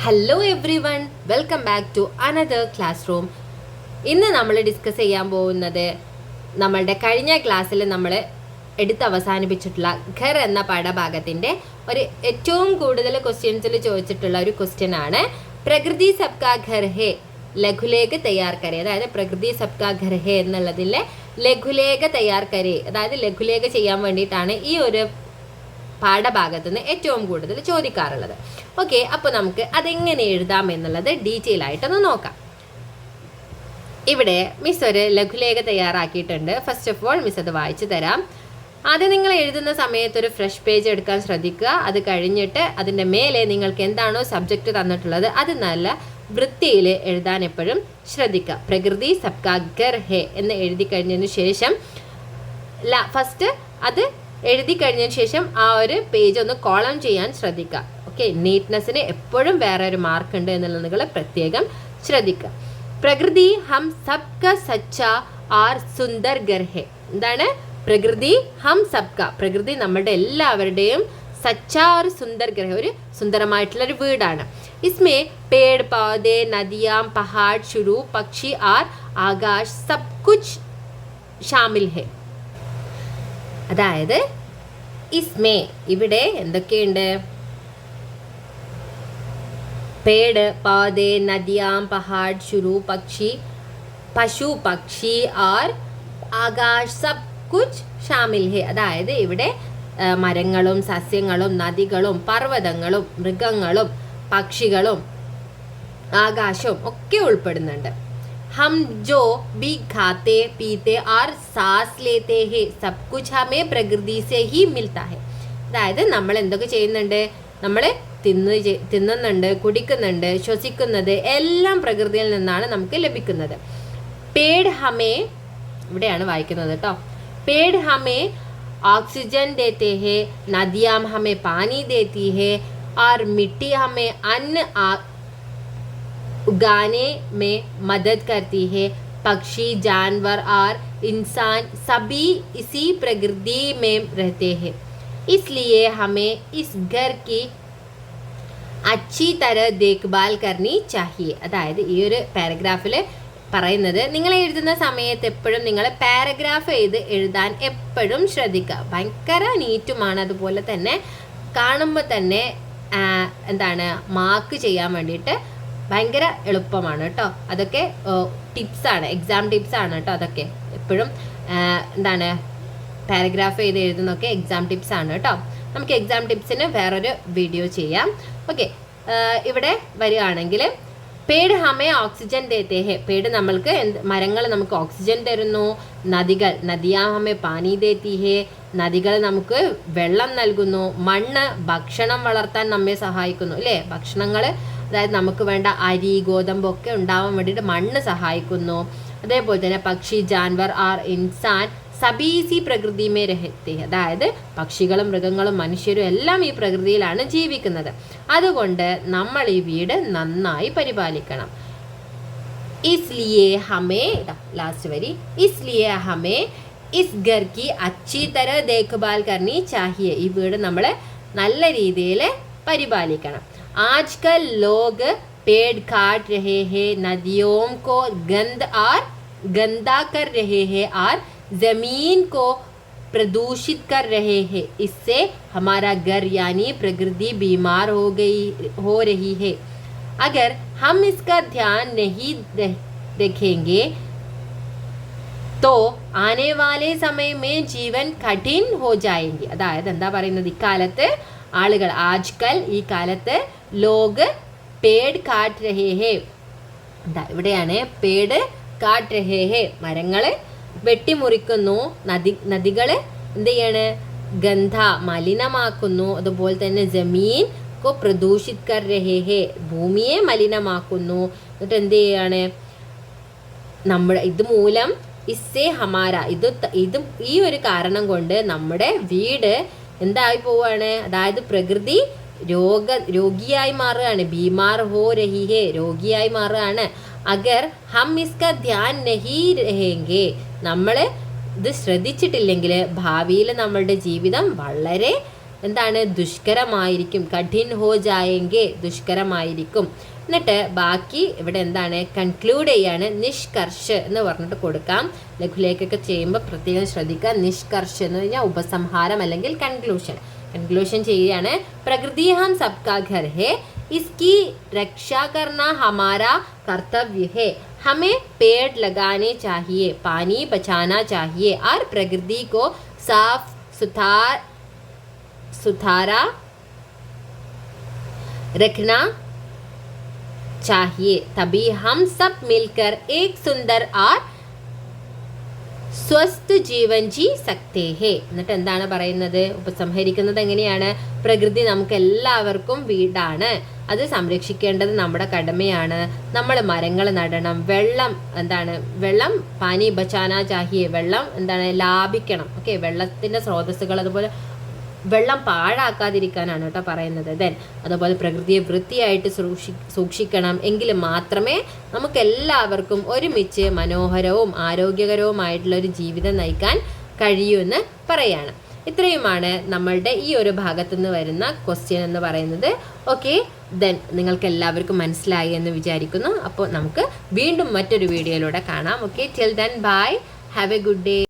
Hello everyone welcome back to another classroom ഇന്ന് നമ്മൾ discuss ചെയ്യാൻ പോകുന്നത് നമ്മളുടെ കഴിഞ്ഞ ക്ലാസ്സിൽ നമ്മൾ എടുത്ത് അവസാനിപ്പിച്ചിട്ടുള്ള ഘർ എന്ന പാഠഭാഗത്തിന്റെ ഒരു ഏറ്റവും കൂടുതൽ ക്വസ്റ്റ്യൻസിൽ ചോദിച്ചിട്ടുള്ള ഒരു ക്വസ്റ്റ്യൻ ആണ്. പ്രകൃതി സബ്കാ ഘർ ഹേ ലഘുലേഖ തയ്യാർ അതായത് പ്രകൃതി സബ്കാ ഘർ ഹേ എന്നുള്ളതിലെ ലഘുലേഖ തയ്യാർ അതായത് ലഘുലേഖ ചെയ്യാൻ വേണ്ടിയിട്ടാണ് ഈ ഒരു പാഠഭാഗത്ത് നിന്ന് ഏറ്റവും കൂടുതൽ ചോദിക്കാറുള്ളത്. ഓക്കെ അപ്പോൾ നമുക്ക് അതെങ്ങനെ എഴുതാം എന്നുള്ളത് ഡീറ്റെയിൽ ആയിട്ടൊന്ന് നോക്കാം. ഇവിടെ മിസ് ഒരു ലഘുലേഖ തയ്യാറാക്കിയിട്ടുണ്ട്. ഫസ്റ്റ് ഓഫ് ഓൾ മിസ് അത് വായിച്ചു തരാം. ആദ്യം നിങ്ങൾ എഴുതുന്ന സമയത്ത് ഒരു ഫ്രഷ് പേജ് എടുക്കാൻ ശ്രദ്ധിക്കുക. അത് കഴിഞ്ഞിട്ട് അതിന്റെ മേലെ നിങ്ങൾക്ക് എന്താണോ സബ്ജക്റ്റ് തന്നിട്ടുള്ളത് അത് നല്ല വൃത്തിയിൽ എഴുതാൻ എപ്പോഴും ശ്രദ്ധിക്കുക. പ്രകൃതി സബ്കാ ഗർ ഹെ എന്ന് എഴുതി കഴിഞ്ഞതിന് ശേഷം ല ഫസ്റ്റ് അത് എഴുതി കഴിഞ്ഞതിന് ശേഷം ആ ഒരു പേജ് ഒന്ന് കോളം ചെയ്യാൻ ശ്രദ്ധിക്കുക ഓക്കെ നീറ്റ്നെസ്സിന് എപ്പോഴും വേറെ ഒരു മാർക്ക് ഉണ്ട് എന്നുള്ളത് നിങ്ങൾ പ്രത്യേകം ശ്രദ്ധിക്കുക പ്രകൃതി ഹം സബ്ക സച്ച ആർ സുന്ദർ ഗർഹെ. എന്താണ്? പ്രകൃതി ഹം സബ്ക. പ്രകൃതി നമ്മളുടെ എല്ലാവരുടെയും സച്ച ആർ സുന്ദർ ഗ്രഹ ഒരു സുന്ദരമായിട്ടുള്ള ഒരു വീടാണ്. ഇസ്മേ പേട് പൗധെ നദിയാം പഹാഡ് ചുരു പക്ഷി ആർ ആകാശ് സബ് കുച്ച് ഷാമിൽ ഹെ. അതായത് ഇസ്മേ ഇവിടെ എന്തൊക്കെയുണ്ട്? പേട് പാതേ നദിയാം പഹാഡ് ശുരു പക്ഷി പശു പക്ഷി ആർ ആകാശ് സബ് കുച്ച് ഷാമിൽ ഹെ. അതായത് ഇവിടെ മരങ്ങളും സസ്യങ്ങളും നദികളും പർവതങ്ങളും മൃഗങ്ങളും പക്ഷികളും ആകാശവും ഒക്കെ ഉൾപ്പെടുന്നുണ്ട്. ഹം ജോ ബി ഖാത്തെ പീത്തെ ആർ സാസ് ലേത്തെ ഹെ സബ് കുച്ച് ഹമേ പ്രകൃതി സെ ഹി മിൽത്താ ഹെ അതായത് നമ്മൾ എന്തൊക്കെ ചെയ്യുന്നുണ്ട് നമ്മൾ തിന്ന് ചെ- തിന്നുന്നുണ്ട് കുടിക്കുന്നുണ്ട് ശ്വസിക്കുന്നത് എല്ലാം പ്രകൃതിയിൽ നിന്നാണ് നമുക്ക് ലഭിക്കുന്നത് പേട് ഹമേ ഇവിടെയാണ് വായിക്കുന്നത് കേട്ടോ पेड़ हमें ऑक्सीजन देते हैं नदियाँ हमें पानी देती है और मिट्टी हमें अन्न आ- उगाने में मदद करती है पक्षी जानवर और इंसान सभी इसी प्रकृति में रहते हैं इसलिए हमें इस घर की അച്ചി തര ദേഖ്ഭാൽ കർണി ചാഹിയെ അതായത് ഈ ഒരു പാരഗ്രാഫിൽ പറയുന്നത് നിങ്ങൾ എഴുതുന്ന സമയത്ത് എപ്പോഴും നിങ്ങൾ പാരഗ്രാഫ് ചെയ്ത് എഴുതാൻ എപ്പോഴും ശ്രദ്ധിക്കുക ഭയങ്കര നീറ്റുമാണ് അതുപോലെ തന്നെ കാണുമ്പോൾ തന്നെ ആ, എന്താണ് മാർക്ക് ചെയ്യാൻ വേണ്ടിയിട്ട് ഭയങ്കര എളുപ്പമാണ് കേട്ടോ. അതൊക്കെ ടിപ്സാണ് എക്സാം ടിപ്സാണ് കേട്ടോ അതൊക്കെ. എപ്പോഴും എന്താണ് പാരഗ്രാഫ് ചെയ്ത് എഴുതുന്നൊക്കെ എക്സാം ടിപ്സ് ആണ് കേട്ടോ. നമുക്ക് എക്സാം ടിപ്സിന് വേറൊരു വീഡിയോ ചെയ്യാം. ഓക്കെ ഇവിടെ വരികയാണെങ്കിൽ പേട് ഹമേ ഓക്സിജൻ ദേത്തേഹേ പേട് നമ്മൾക്ക് എന്ത് മരങ്ങൾ നമുക്ക് ഓക്സിജൻ തരുന്നു. നദികൾ നദിയാ ഹമേ പാനി ദേത്തിഹേ നദികൾ നമുക്ക് വെള്ളം നൽകുന്നു. മണ്ണ് ഭക്ഷണം വളർത്താൻ നമ്മെ സഹായിക്കുന്നു. അല്ലേ ഭക്ഷണങ്ങൾ അതായത് നമുക്ക് വേണ്ട അരി ഗോതമ്പൊക്കെ ഉണ്ടാവാൻ വേണ്ടിയിട്ട് മണ്ണ് സഹായിക്കുന്നു. അതേപോലെ തന്നെ പക്ഷി ജാൻവർ ആർ ഇൻസാൻ സബീസി പ്രകൃതിമേ രഹത്തി. അതായത് പക്ഷികളും മൃഗങ്ങളും മനുഷ്യരും എല്ലാം ഈ പ്രകൃതിയിലാണ് ജീവിക്കുന്നത്. അതുകൊണ്ട് നമ്മൾ ഈ വീട് നന്നായി പരിപാലിക്കണം. ഇസ്ലിയെ ഹമേ ലാസ്റ്റ് വരി. ഇസ്ലിയെ ഹമേ ഇസ് ഗർക്കി അച്ചി തര ദേഖ്ഭാൽ കർണി ചാഹിയെ. ഈ വീട് നമ്മൾ നല്ല രീതിയിൽ പരിപാലിക്കണം. आजकल लोग पेड़ काट रहे हैं नदियों को गंद और गंदा कर रहे हैं और जमीन को प्रदूषित कर रहे हैं इससे हमारा घर यानी प्रकृति बीमार हो गई हो रही है अगर हम इसका ध्यान नहीं रख- रखेंगे तो ആനെ വാലെ സമയമേ ജീവൻ കഠിൻ ഹോ ജായെങ്കി അതായത് എന്താ പറയുന്നത് ഇക്കാലത്ത് ആളുകൾ ആജ്കൽ ഈ കാലത്ത് ലോക് പേട് കാട്ട് രഹേ ഹേ ഇവിടെയാണ് പേട് കാട്ട് രഹേ ഹേ മരങ്ങൾ വെട്ടിമുറിക്കുന്നു. നദി നദികൾ എന്ത് ചെയ്യാണ്? ഗന്ധ മലിനമാക്കുന്നു. അതുപോലെ തന്നെ ജമീൻ കോ പ്രദൂഷിത് കർ രഹേ ഹേ ഭൂമിയെ മലിനമാക്കുന്നു. എന്നിട്ട് എന്ത് ചെയ്യാണ്? നമ്മുടെ ഇത് മൂലം ഇസ്സേ ഹമാര. ഇത് ഇത് ഈ ഒരു കാരണം കൊണ്ട് നമ്മുടെ വീട് എന്തായി പോവാണ്? അതായത് പ്രകൃതി രോഗ രോഗിയായി മാറുകയാണ്. ബീമാർ ഹോ രഹി ഹേ രോഗിയായി മാറുകയാണ്. അഗർ ഹം ഇസ്ക ധ്യാൻ നഹി രഹേങ്കെ. നമ്മൾ ഇത് ശ്രദ്ധിച്ചിട്ടില്ലെങ്കിൽ ഭാവിയിൽ നമ്മളുടെ ജീവിതം വളരെ എന്താണ് ദുഷ്കരമായിരിക്കും. കഠിൻ ഹോ ജായെങ്കെ ദുഷ്കരമായിരിക്കും. എന്നിട്ട് ബാക്കി ഇവിടെ എന്താണ് കൺക്ലൂഡ് ചെയ്യാണ്. നിഷ്കർഷ് എന്ന് പറഞ്ഞിട്ട് കൊടുക്കാം. ലഘുലേഖൊക്കെ ചെയ്യുമ്പോൾ പ്രത്യേകം ശ്രദ്ധിക്കുക. നിഷ്കർഷ് എന്ന് പറഞ്ഞാൽ ഉപസംഹാരം അല്ലെങ്കിൽ കൺക്ലൂഷൻ കൺക്ലൂഷൻ ചെയ്യുകയാണ് പ്രകൃതി ഹം സബ്കാ ഘർ ഹേ इसकी रक्षा करना हमारा कर्तव्य है हमें पेड़ लगाने चाहिए पानी बचाना चाहिए और प्रकृति को साफ सुथार सुथारा रखना चाहिए तभी हम सब मिलकर एक सुंदर और സ്വസ്ഥ ജീവൻ ജി സക്തേ ഹേ എന്നിട്ട് എന്താണ് പറയുന്നത്? ഉപസംഹരിക്കുന്നത് എങ്ങനെയാണ്? പ്രകൃതി നമുക്ക് എല്ലാവർക്കും വീടാണ്. അത് സംരക്ഷിക്കേണ്ടത് നമ്മുടെ കടമയാണ്. നമ്മൾ മരങ്ങൾ നടണം. വെള്ളം എന്താണ്? വെള്ളം പാനി ബച്ചാന ചാഹിയെ വെള്ളം എന്താണ്? ലാഭിക്കണം. ഓക്കെ വെള്ളത്തിന്റെ സ്രോതസ്സുകൾ അതുപോലെ വെള്ളം പാഴാക്കാതിരിക്കാനാണ് കേട്ടോ പറയുന്നത്. ദെൻ അതുപോലെ പ്രകൃതിയെ വൃത്തിയായിട്ട് സൂക്ഷി സൂക്ഷിക്കണം. എങ്കിൽ മാത്രമേ നമുക്ക് എല്ലാവർക്കും ഒരുമിച്ച് മനോഹരവും ആരോഗ്യകരവുമായിട്ടുള്ള ഒരു ജീവിതം നയിക്കാൻ കഴിയൂ എന്ന് പറയാണ്. ഇത്രയുമാണ് നമ്മളുടെ ഈ ഒരു ഭാഗത്തു നിന്ന് വരുന്ന ക്വസ്റ്റ്യൻ എന്ന് പറയുന്നത്. ഓക്കെ ദെൻ നിങ്ങൾക്ക് എല്ലാവർക്കും മനസ്സിലായി എന്ന് വിചാരിക്കുന്നു. അപ്പോൾ നമുക്ക് വീണ്ടും മറ്റൊരു വീഡിയോയിലൂടെ കാണാം. Okay till then bye have a good day